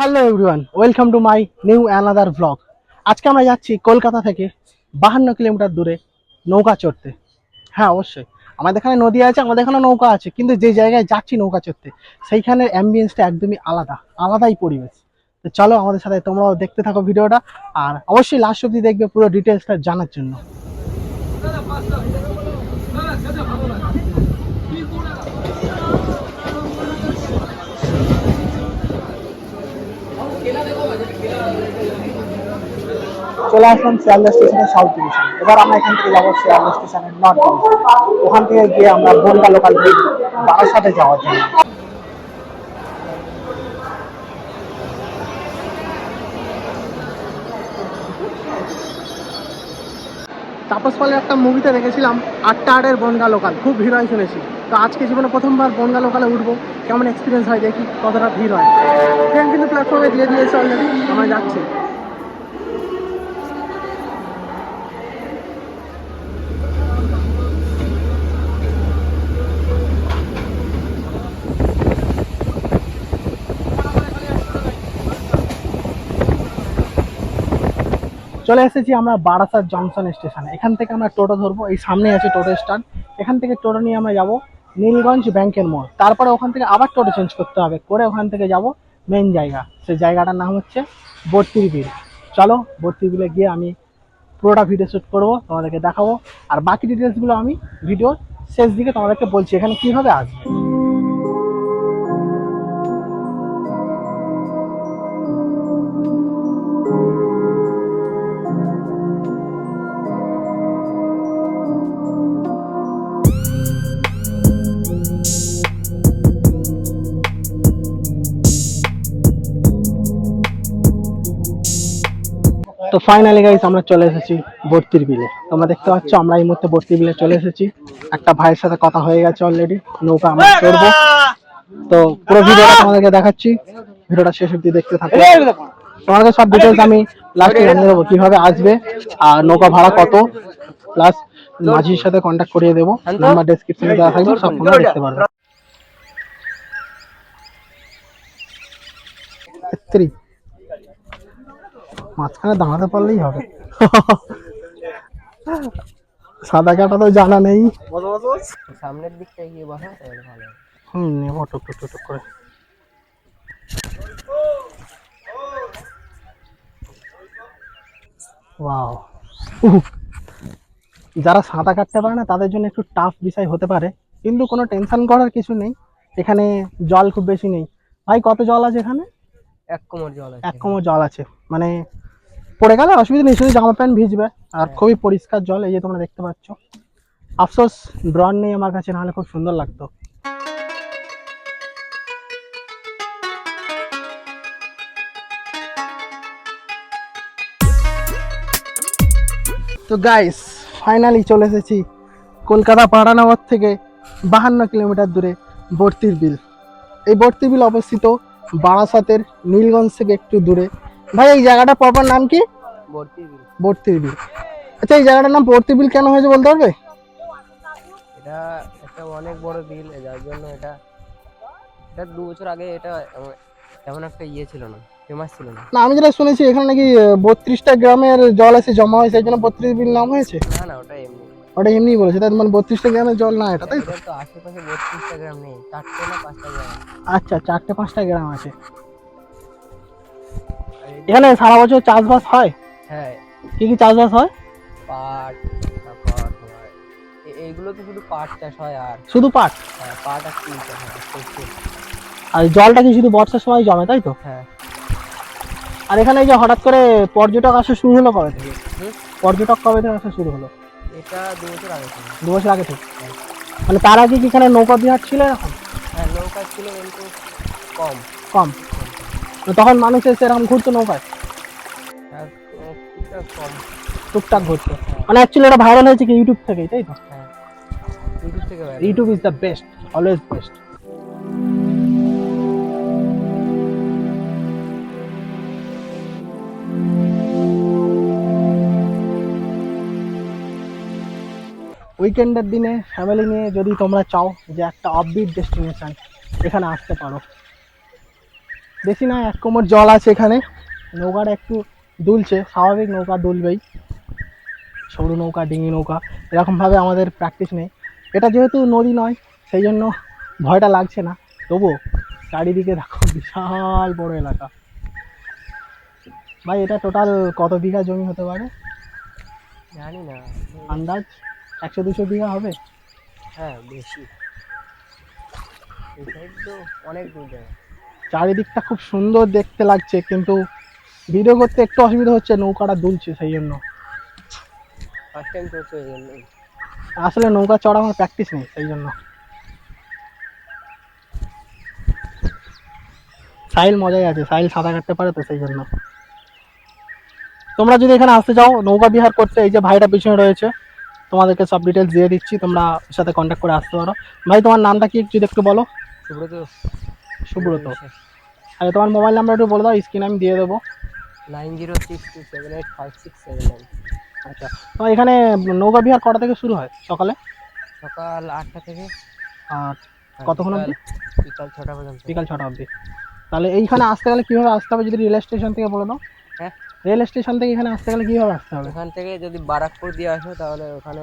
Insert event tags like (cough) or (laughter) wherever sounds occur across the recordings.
Hello everyone welcome to my new another blog আজকে আমরা যাচ্ছি কলকাতা থেকে বাহান্ন কিলোমিটার দূরে নৌকা চড়তে। হ্যাঁ অবশ্যই। আমাদের এখানে নদী আছে, আমাদের এখানে নৌকা আছে, কিন্তু যে জায়গায় যাচ্ছি নৌকা চড়তে, সেইখানের অ্যাম্বিয়েন্সটা একদমই আলাদা, আলাদাই পরিবেশ। তো চলো আমাদের সাথে তোমরাও দেখতে থাকো ভিডিওটা, আর অবশ্যই লাস্ট অব্দি দেখবে পুরো ডিটেলসটা জানার জন্য। চলে আসলাম শিয়ালদা স্টেশনের সাউথ ডিভিশন এবার আমরা এখান থেকে যাব শিয়ালদা স্টেশনের নর্থ ডিভিশন ওখান থেকে গিয়ে আমরা বনগা লোকাল বারাসাতে যাওয়ার জন্য। তাপস পালের একটা মুভিতে দেখেছিলাম, আটটা আটের বনগা লোকাল খুব ভিড় হয় শুনেছি। তো আজকে জীবনে প্রথমবার বনগা লোকালে উঠবো, কেমন এক্সপিরিয়েন্স হয় দেখি, কতটা ভিড় হয়। ট্রেন কিন্তু প্ল্যাটফর্মে দিয়ে দিয়েছে অলরেডি আমরা যাচ্ছি। চলে এসেছি আমরা বারাসাত জংশন স্টেশনে। এখান থেকে আমরা টোটো ধরবো, এই সামনে আছে টোটো স্ট্যান্ড। এখান থেকে টোটো নিয়ে আমরা যাব নীলগঞ্জ ব্যাংকের মোড়। তারপরে ওখান থেকে আবার টোটো চেঞ্জ করতে হবে, করে ওখান থেকে যাব মেন জায়গা। সেই জায়গাটার নাম হচ্ছে বর্তির বিল চলো বর্তির বিলে গিয়ে আমি পুরোটা ভিডিও শ্যুট করব, তোমাদেরকে দেখাবো। আর বাকি ডিটেলসগুলো আমি ভিডিওর শেষ দিকে তোমাদেরকে বলছি, এখানে কীভাবে আসবে। তো ফাইনালি গাইস আমরা চলে এসেছি বর্তির বিলে। তোমরা দেখতে পাচ্ছ, আমরা এই মুহূর্তে বর্তির বিলে চলে এসেছি। একটা ভাইয়ের সাথে কথা হয়ে গেছে অলরেডি নৌকা আমরা চড়বো। তো পুরো ভিডিওটা তোমাদেরকে দেখাচ্ছি। ভিডিওটা শেষ অব্দি দেখতে থাকো। তোমাদের সব ডিটেলস আমি লাস্টে জানিয়ে দেবো, কীভাবে আসবে আর নৌকা ভাড়া কত। প্লাস মাঝির সাথে কন্ট্যাক্ট করিয়ে দেবো। নাম্বার ডেসক্রিপশনে দেওয়া থাকবে, সব তোমরা দেখতে পারবে। তেত্রি মাঝখানে দাঁড়াতে পারলেই হবে। (laughs) সাদা কাটা তো জানা নেই। সামনের দিকটা গিয়ে বসা তাহলে ভালো হুম নেব টুক টুক টুক টুক করে। ওয়াও। যারা সাঁতার কাটতে পারে না তাদের জন্য একটু টাফ বিষয় হতে পারে। কিন্তু কোনো টেনশন করার কিছু নেই। এখানে জল খুব বেশি নেই। ভাই কত জল আছে এখানে? এক কোমর জল আছে। এক কোমর জল আছে। মানে পড়ে গেলে অসুবিধা নেই শুধু জামা প্যান্ট ভিজবে। আর খুবই পরিষ্কার জল এই যে তোমরা দেখতে পাচ্ছ। আফসোস ড্রন নেই আমার কাছে নাহলে খুব সুন্দর লাগতো। তো গাইস ফাইনালি চলে এসেছি কলকাতা পাড়ানগর থেকে বাহান্ন কিলোমিটার দূরে বর্তির বিল। এই বর্তি বিল অবস্থিত বারাসাতের নীলগঞ্জ থেকে একটু দূরে। ভাই এই জায়গাটা প্রপার নাম কি। বর্তির বিল আচ্ছা এই জায়গাটার নাম বর্তি বিল কেন হয়েছে বলতে পারবে? এটা একটা অনেক বড় বিল যার জন্য এটা এটা দু বছর আগে এটা এমন- তেমন একটা ইয়ে ছিল না ফেমাস ছিল না। না আমি যেটা শুনেছি এখানে নাকি বত্রিশটা গ্রামের জল এসে জমা হয়েছে এই জন্য বত্রিশ বিল নাম হয়েছে? না না ওটা এমনি। ওটা এমনি বলেছে তাই মানে বত্রিশটা গ্রামের জল না এটা তাই তো? আশেপাশে বত্রিশটা গ্রাম নেই চারটে না পাঁচটা গ্রাম। আচ্ছা চারটে পাঁচটা গ্রাম আছে। এখানে সারা বছর চাষবাস হয়? হ্যাঁ। কি কি চাষবাস হয়? পাট তারপর তোমার এইগুলো তো শুধু পাট চাষ হয় আর? শুধু পাট? হ্যাঁ, পাট আর তিল চাষ হয় আর জলটা কি শুধু বর্ষার সময় জমে তাই তো? হ্যাঁ। আর এখানে যে হঠাৎ করে পর্যটক আসা শুরু হলো কবে থেকে? পর্যটক কবে থেকে আসা শুরু হলো? এটা দু বছর আগে ছিল দু বছর আগে থেকে? মানে তার আগে কি এখানে নৌকা বিহার ছিল এখন হ্যাঁ নৌকা ছিল কিন্তু কম। কম। তখন মানুষ এসে এরকম ঘুরতো নৌকায়। টুকটাক ঘুরতো। মানে অ্যাকচুয়ালি এটা ভাইরাল হয়েছে কি ইউটিউব থেকেই, তাই তো? ইউটিউব থেকে YouTube is the best always best উইকেন্ডের দিনে ফ্যামিলি নিয়ে যদি তোমরা চাও যে একটা অফবিট ডেস্টিনেশন এখানে আসতে পারো। বেশি না এক কোমর জল আছে এখানে। নৌকাটা একটু দুলছে স্বাভাবিক নৌকা দুলবেই। সরু নৌকা ডিঙি নৌকা এরকমভাবে আমাদের প্র্যাকটিস নেই। এটা যেহেতু নদী নয় সেই জন্য ভয়টা লাগছে না। তবুও চারিদিকে দেখো বিশাল বড় এলাকা। ভাই এটা টোটাল কত বিঘা জমি হতে পারে? জানি না। আন্দাজ? একশো দুশো বিঘা হবে? হ্যাঁ বেশি। অনেক দূর জায়গা চারিদিকটা খুব সুন্দর দেখতে লাগছে, কিন্তু ভিডিও করতে একটু অসুবিধা হচ্ছে, নৌকাটা দুলছে সেই জন্য। আসলে নৌকা চড়া আমার প্র্যাকটিস নেই সেই জন্য। সাইল মজাই আছে সাইল সাঁতার কাটতে পারে তো সেই জন্য। তোমরা যদি এখানে আসতে চাও, নৌকা বিহার করতে, এই যে ভাইটা পিছনে রয়েছে, তোমাদেরকে সব ডিটেলস দিয়ে দিচ্ছি, তোমরা সাথে কন্ট্যাক্ট করে আসতে পারো। ভাই, তোমার নামটা কি, যদি একটু বলো? সুব্রত। সুব্রত। আর তোমার মোবাইল নাম্বার একটু বলে দাও স্ক্রিন আমি দিয়ে দেবো। Nine zero six two seven eight five six seven nine. আচ্ছা তোমার এখানে নৌকা বিহার কটা থেকে শুরু হয় সকালে? সকাল আটটা থেকে। আর কতক্ষণ অবধি? বিকাল ছটা পর্যন্ত। বিকাল ছটা অবধি। তাহলে এইখানে আসতে গেলে কীভাবে আসতে হবে যদি রেল স্টেশন থেকে বলে দাও? হ্যাঁ। রেল স্টেশন থেকে এখানে আসতে গেলে কীভাবে আসতে হবে? ওখান থেকে যদি বারাকপুর দিয়ে আসো তাহলে ওখানে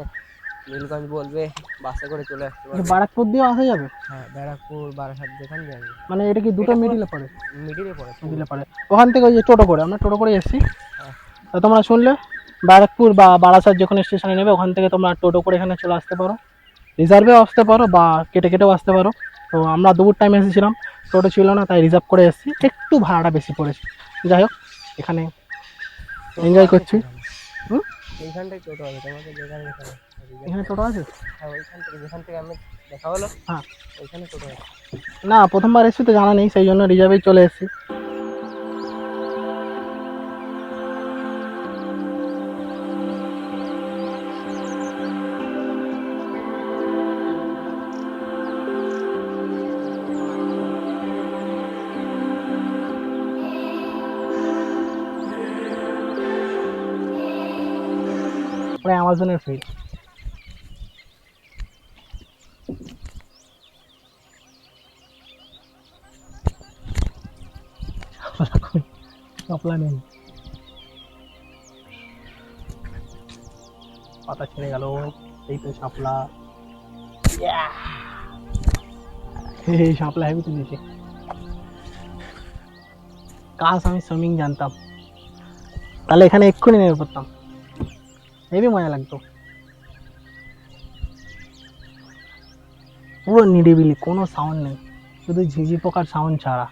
নীলগঞ্জ বলবে বাসে করে চলে আসতে পারবে। বারাকপুর দিয়ে আসা যাবে? হ্যাঁ ব্যারাকপুর বারাসাত যেখানে যাবে মানে এটা কি দুটো মিডিলে পড়ে? মিডিলে পড়ে। মিডিলে পড়ে। ওখান থেকে ওই যে টোটো করে আমরা টোটো করে এসেছি। হ্যাঁ। তা তোমরা শুনলে ব্যারাকপুর বা বারাসাত যখন স্টেশনে নেবে ওখান থেকে তোমরা টোটো করে এখানে চলে আসতে পারো। রিজার্ভেও আসতে পারো বা কেটে কেটেও আসতে পারো। তো আমরা দুপুর টাইমে এসেছিলাম টোটো ছিল না তাই রিজার্ভ করে এসেছি। একটু ভাড়াটা বেশি পড়েছে। যাই হোক এখানে এনজয় করছি। হুম? এইখানটাই টোটো আছে তোমাকে যেখানে যেখানে এখানে টোটো আছে? হ্যাঁ ওইখান থেকে যেখান থেকে আমি দেখা হলো হ্যাঁ। ওইখানে টোটো আছে। না প্রথমবার এসেছি তো জানা নেই সেই জন্য রিজার্ভেই চলে এসেছি। প্রায় অ্যামাজনের ফিল কাপলা নেই। পাতা ছেড়ে গেল, এই তো শাপলা। এই শাপলা হেবি তুলেছে কাজ আমি সুইমিং জানতাম। তাহলে এখানে এক্ষুনি নেমে পড়তাম। হেবি মজা লাগতো। পুরো নিরিবিলি, কোনো সাউন্ড নেই। শুধু ঝিঝি পোকার সাউন্ড ছাড়া।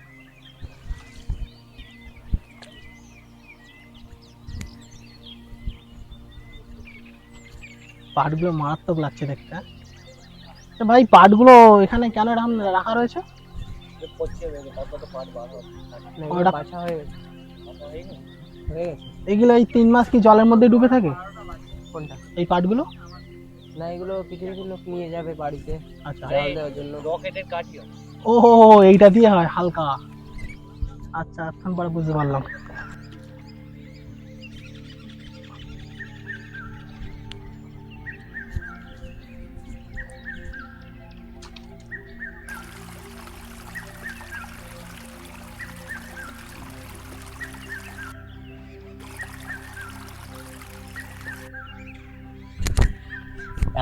পাটগুলো মারাত্মক লাগছে দেখতে? তো ভাই পাটগুলো এখানে কেন এরকম রাখা রয়েছে? গেছে এগুলো এই তিন মাস কি জলের মধ্যে ডুবে থাকে? কোনটা? এই পাটগুলো? না এগুলো কিছু কিছু লোক নিয়ে যাবে বাড়িতে। আচ্ছা। জল দেওয়ার জন্য। রকেটের কাঠিও ও হো হো, এইটা দিয়ে হয় হালকা। আচ্ছা এখন পরে বুঝতে পারলাম।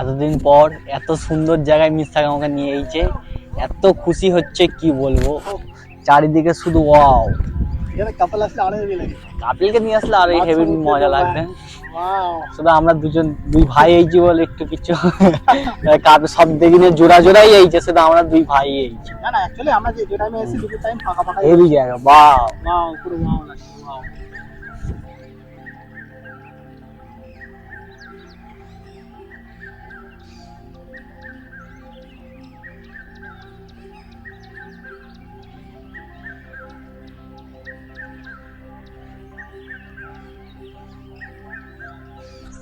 এতদিন পর এত সুন্দর জায়গায় মিস্তাক আমাকে নিয়ে এসেছে এত খুশি হচ্ছে কি বলব? চারিদিকে শুধু ওয়াও। কাপিলকে নিয়ে আসলে আর হেভি মজা লাগবে। শুধু আমরা দুজন দুই ভাই এইছি বলে একটু কিছু। কাপে সব দেখিনে জোড়া জোড়াই এইছে শুধু আমরা দুই ভাই এইছি না না অ্যাকচুয়ালি আমরা যে এসেছি দুটো টাইম ফাঁকা ফাঁকা হেভি জায়গা বাও ওয়াও পুরো ওয়াও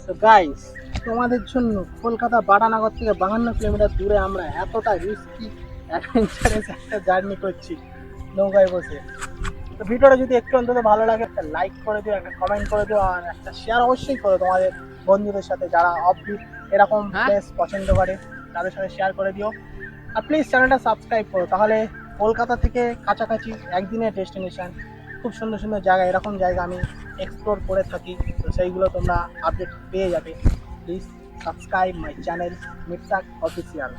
তো গাইস তোমাদের জন্য কলকাতা বাটানগর থেকে বাহান্ন কিলোমিটার দূরে আমরা এতটা রিস্কি অ্যাডভেঞ্চারাস একটা জার্নি করছি নৌকায় বসে তো ভিডিওটা যদি একটু অন্তত ভালো লাগে একটা লাইক করে দিও একটা কমেন্ট করে দিও আর একটা শেয়ার অবশ্যই করো তোমাদের বন্ধুদের সাথে যারা অফবিট এরকম হ্যাঁ। প্লেস পছন্দ করে তাদের সাথে শেয়ার করে দিও আর প্লিজ চ্যানেলটা সাবস্ক্রাইব করো তাহলে কলকাতা থেকে কাছাকাছি একদিনের ডেস্টিনেশন খুব সুন্দর সুন্দর জায়গা এরকম জায়গা আমি এক্সপ্লোর করে থাকি। তো সেইগুলো তোমরা আপডেট পেয়ে যাবে। প্লিজ সাবস্ক্রাইব মাই চ্যানেল মিটসাক অফিসিয়াল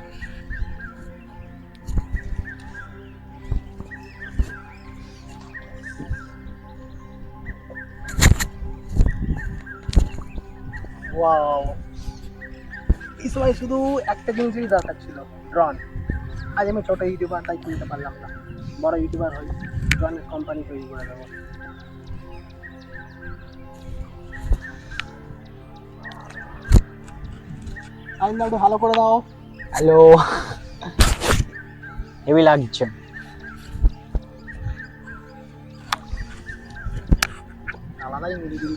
ওয়াও সময় শুধু একটা জিনিসই দরকার ছিল ড্রন আজ আমি ছোটো ইউটিউবার, তাই কিনতে পারলাম না। বড় ইউটিউবার হই ড্রনের কোম্পানি তৈরি করে দেবো। সাইনটা একটু ভালো করে দাও। হ্যালো হেভি লাগছে। আলাদাই মিলিগুলি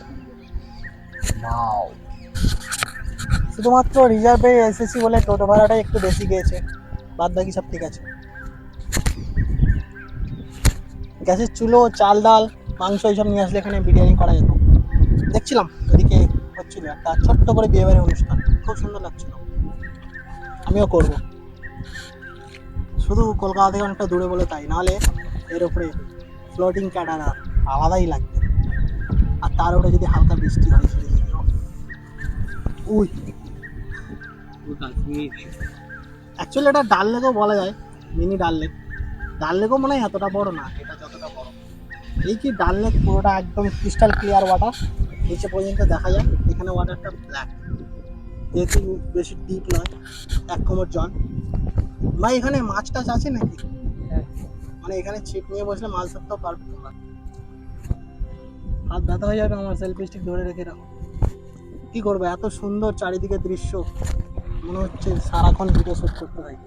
শুধুমাত্র রিজার্ভে এসেছি বলে টোটো ভাড়াটা একটু বেশি গিয়েছে। বাদ বাকি সব ঠিক আছে। গ্যাসের চুলো চাল ডাল মাংস এইসব নিয়ে আসলে এখানে বিরিয়ানি করা যেত। দেখছিলাম ওদিকে হচ্ছিল একটা ছোট্ট করে বিয়ে বাড়ির অনুষ্ঠান। খুব সুন্দর লাগছিল আমিও করব। শুধু কলকাতা থেকে অনেকটা দূরে বলে তাই নাহলে এর উপরে ফ্লোটিং ক্যাটারা আলাদাই লাগবে। আর তার উপরে যদি হালকা বৃষ্টি হয় সেটা যদি উই। অ্যাকচুয়ালি এটা ডাল লেকও বলা যায় মিনি ডাল লেক। ডাল লেকও মনে হয় এতটা বড় না এটা যতটা বড়। এই কি ডাল লেক পুরোটা একদম ক্রিস্টাল ক্লিয়ার ওয়াটার নিচে পর্যন্ত দেখা যায় এখানে ওয়াটারটা ব্ল্যাক যেহেতু বেশি ডিপ নয়, এক কোমর জল ভাই, এখানে মাছ টাছ আছে নাকি? মানে এখানে ছিপ নিয়ে বসলে মাছ ধরতেও পারবে তোমরা। হাত ব্যথা হয়ে যাবে, আমার সেলফি স্টিক ধরে রেখে রাখো কি করব, এত সুন্দর চারিদিকে দৃশ্য। মনে হচ্ছে সারাক্ষণ ভিডিও শুট করতে থাকি।